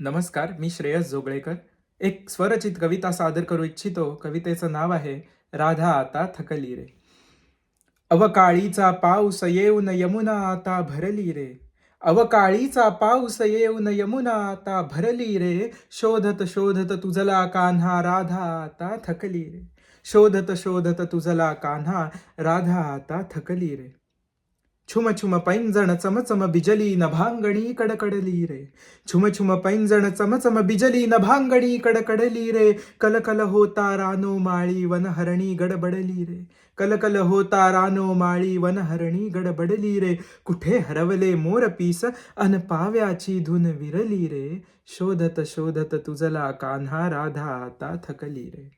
नमस्कार मी श्रेयस जोगळेकर. एक स्वरचित कविता सादर करू इच्छितो. कवितेचं नाव आहे राधा आता थकली रे. अवकाळीचा पाऊस येऊन यमुना आता भरली रे. अवकाळीचा पाऊस येऊन यमुना आता भरली रे. शोधत शोधत तुझला कान्हा राधा आता थकली रे. शोधत शोधत तुझला कान्हा राधा आता थकली रे. छुम छुम पैंजण चमचम बिजली नभांगणी कडकडली रे छुम छुम पैंजण चमचम बिजली नभांगणी कडकडली रे कलकल होता रानो माळी वनहरणी गडबडली रे कलकल होता रानो माळी वनहरणी गडबडली रे कुठे हरवले मोर पीस अन पाव्याची धुन विरली रे शोधत शोधत तुझला कान्हा राधा आता थकली रे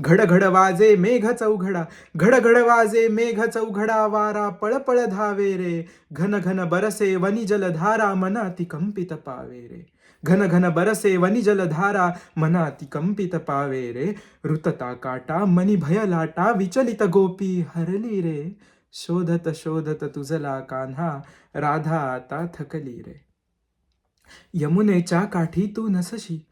घडघड वाजे मेघ चौघडा घडघड वाजे मेघ चौघडा वारा पळपळ धावे रे. घन घन बरसे वनी जलधारा मनाती कंपित पावे रे. घन घन बरसे वनी जलधारा मनाती कंपित पावे रे. ऋतता काटा मनी भय लाटा विचलित गोपी हरली रे. शोधत शोधत तुझला कान्हा राधा आता थकली रे. यमुनेच्या काठी तू नसशी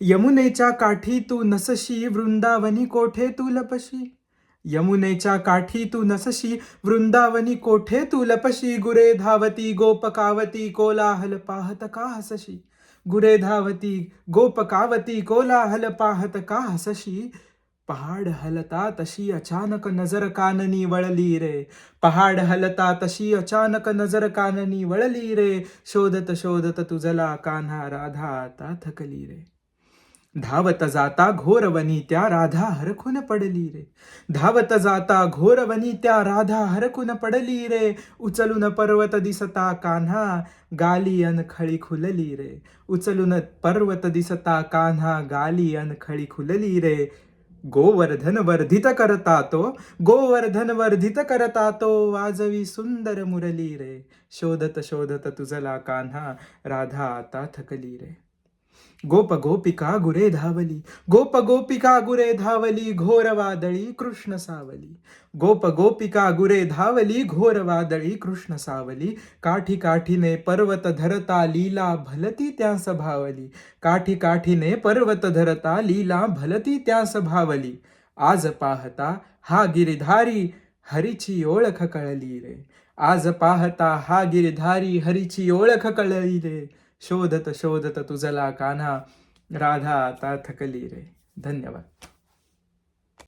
यमुनेच्या काठी तू नसशी वृंदावनी कोठे तू लपशी? यमुनेच्या काठी तू नसशी वृंदावनी कोठे तू लपशी? गुरे धावती गोपकावती कोलाहल पाहत का हसशी? गुरे धावती गोपकावती कोलाहल पाहत का हसशी? पहाड हलता तशी अचानक नजर काननी वळली रे. पहाड हलता तशी अचानक नजर काननी वळली रे. शोधत शोधत तुझला कान्हा राधा आता थकली रे. धावत जाता घोरवनी त्या राधा हरखून पडली रे. धावत जाता घोरवनी त्या राधा हरखून पडली रे. उचलून पर्वत दिसता कान्हा गाली अन खळी खुलली रे. उचलून पर्वत दिसता कान्हा गाली अन खळी खुलली रे. गोवर्धन वर्धित करता तो गोवर्धन वर्धित करता तो वाजवी सुंदर मुरली रे. शोधत शोधत तुझला कान्हा राधा आता थकली रे. गोप गोपिका गुरे धावली गोप गोपिका गुरे धावली घोरवादळी कृष्ण सावली. गोप गोपिका गुरे धावली घोरवादळी कृष्ण सावली. काठी काठीने पर्वत धरता लीला भलती त्या सभावली काठी काठीने पर्वत धरता लीला भलती त्या सभावली आज पाहता हा गिरिधारी हरीची ओळख कळली रे. आज पाहता हा गिरिधारी हरीची ओळख कळली रे. शोधत शोधत तुझला कान्हा राधा आता थकली रे. धन्यवाद.